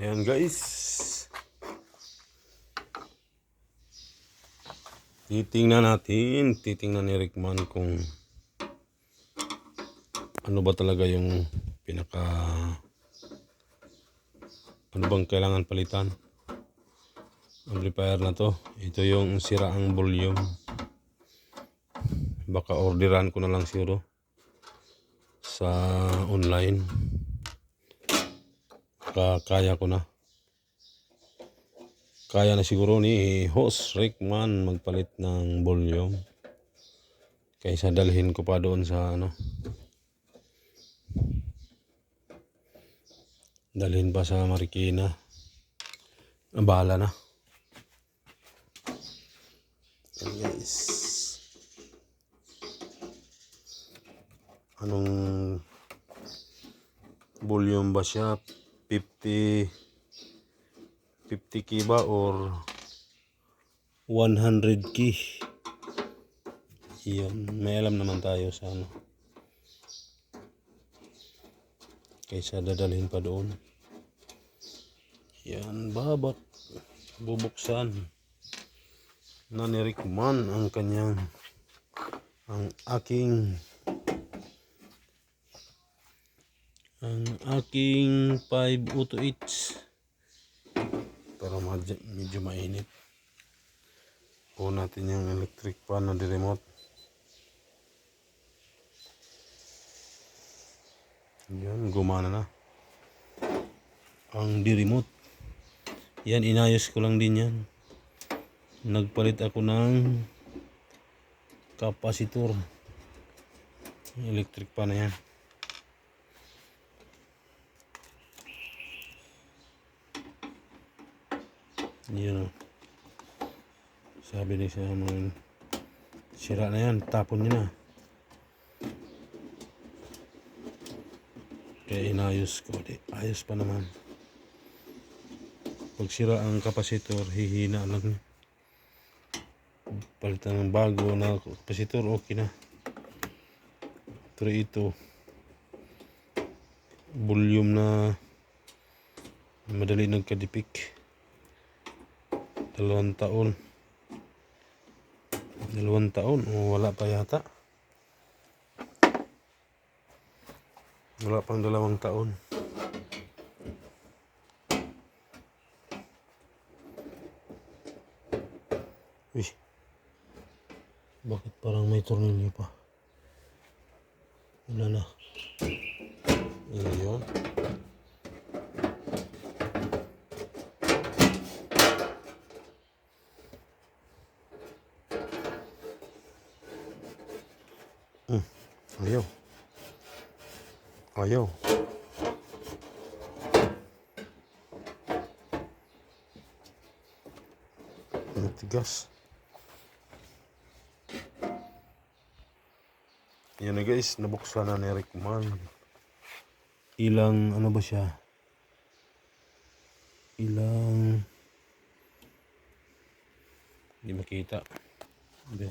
Ayan guys. Titingnan natin, titingnan ni Rickman kung ano ba talaga yung pinaka ano bang kailangan palitan? Amplifier na to. Ito yung siraang volume. Baka orderan ko na lang siguro sa online kaya ko na. Kaya na siguro ni host Rickman magpalit ng volume kaysa dalhin ko pa doon sa ano. Dalhin pa sa Marikina. Ang bahala na. Guys anong volume ba siya 50 50 key ba or 100 key yun may alam naman tayo sa ano. Kaysa dadalhin pa doon. Yan babak bubuksan. Na ni ang kanyang ang aking ang aking 5 auto each para medyo, mainit. Po natin yung electric fan na remote yan gumana na. Ang di remote yan inayos ko lang din yan. Nagpalit ako ng kapasitor. Electric pan na yan yun o. Sabi ni sa mga sira na yan tapon nyo na. Kaya inayos ko di ayos pa naman. Pag sira ang kapasitor hihina lang. Palitan ng bago na kapasitor okay na. Pero ito volume na madali nagkadipik dalawang taon dalawang taon o wala pa yata wala pang dalawang taon Uy. Bakit parang may tornilyo pa? Wala na. Iyon. Ayaw. Ayaw. Ang tigas. Yan na guys, nabuksan na ni Rickman. Ilang, ano ba siya? Ilang... Hindi makita. Hindi.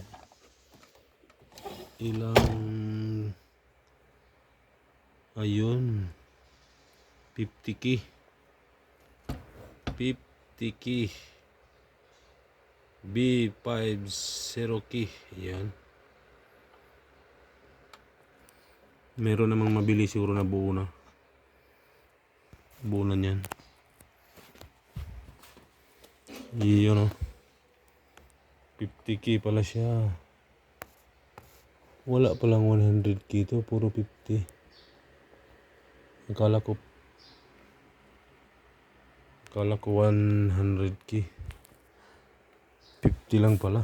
Ilang... Ayun. 50 key. 50 key. B50 key. Yan. Meron namang mabili siguro na buo na. Buo na yan. Yun o. 50k pala siya. Wala palang 100k to. Puro 50. Akala ko Akala ko 100k. 50 lang pala.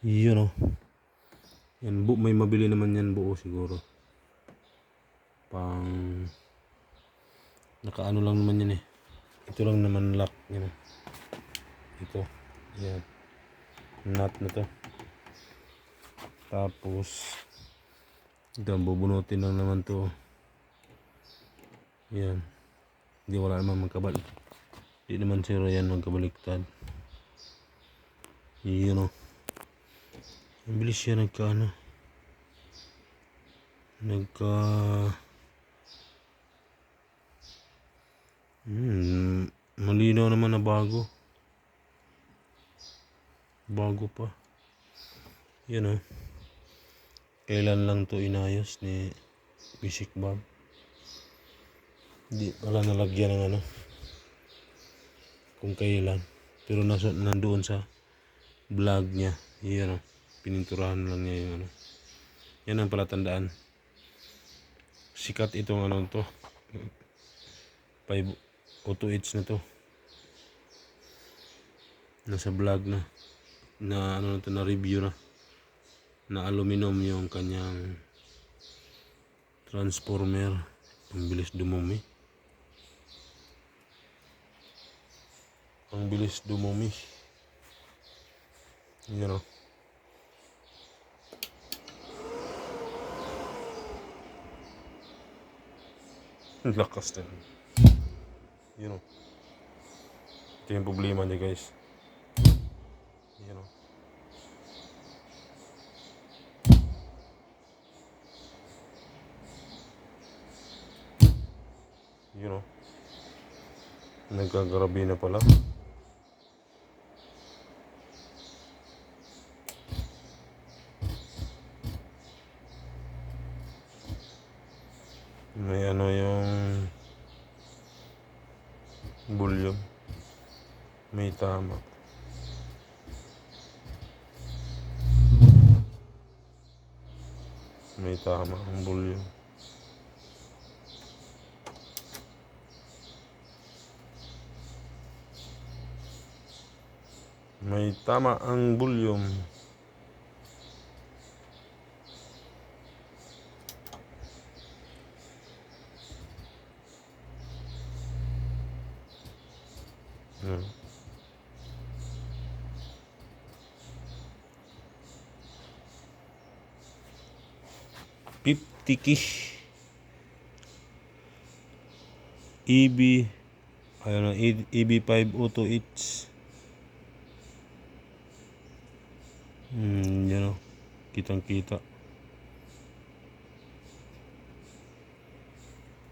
Yun o. Yan, bu may mabili naman yan buo siguro. Pang nakaano lang naman yan eh. Ito lang naman lock yan. eh. Ito. Yan. Nut na to. Tapos ito, bubunutin lang naman to. Yan. Hindi wala naman magkabal. Hindi naman sira yan magkabaliktad. Yun o. Ang bilis siya nagka ano. Nagka Hmm, malinaw naman na bago. Bago pa. Yan oh. Kailan lang to inayos ni Bishik Bob. Hindi pala nalagyan ng ano. Kung kailan. Pero nasa, nandoon sa vlog niya. Yan oh. Pininturahan lang niya yung ano. Yan ang palatandaan. Sikat itong ano to. 5 auto hits na to. Nasa vlog na. Na ano na to na review na. Na aluminum yung kanyang transformer. Ang dumumi. Ang dumumi. Yan o. Ang Lakas din. Yun o. Ito yung problema niya guys. Yun o. Yun o. Nagkagarabi na pala. May ano yung volume. May tama. May tama ang volume. May tama ang volume. Hmm. Fifty kish. EB, ayun na, EB502H. Hmm, yan o. Kitang kita.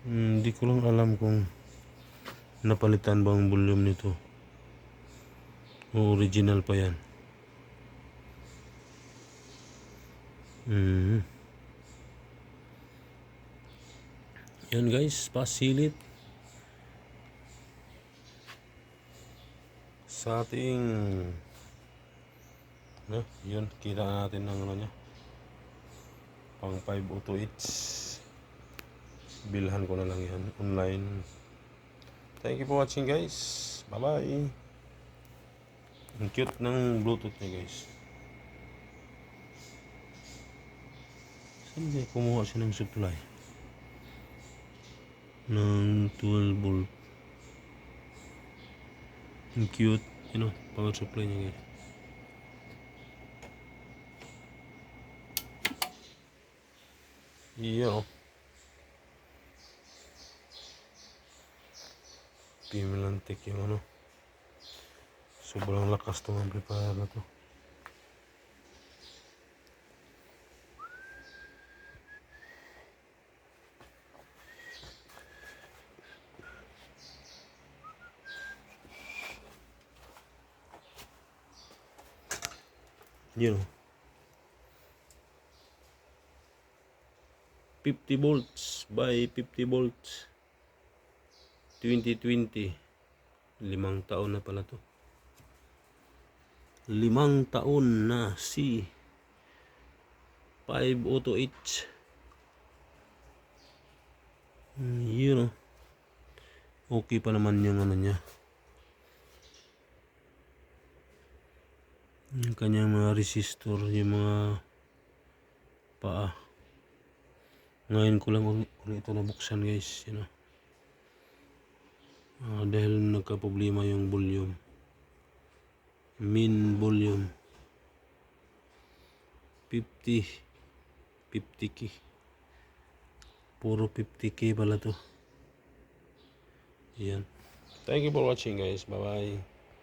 Hmm, Hindi ko lang alam kung napalitan ba ang volume nito. O original pa yan. Hmm. Yan guys, pasilit. Sa ating no, yun, kita natin ang ano niya. Pang 5 auto each. Bilhan ko na lang yan online. Thank you for watching guys. Bye bye. Ang cute ng bluetooth niya guys. Saan niya kumuha siya ng supply? Ng 12 volt. Ang cute. You know, power supply niya guys. Iyo. Pimelantik yung ano. Sobrang lakas tong amplifier na to. Yun. oh. 50 volts by 50 volts. 2020 limang taon na pala to. Limang taon na si 5 auto H Hmm, yun oh. okay pa naman yung ano niya. Yung kanyang mga resistor yung mga paa ngayon ko lang uli, uli ito nabuksan guys you know. Ah, dahil nagka-problema yung volume. Min volume. 50 50k puro 50k pala to. Yan. Thank you for watching guys. Bye bye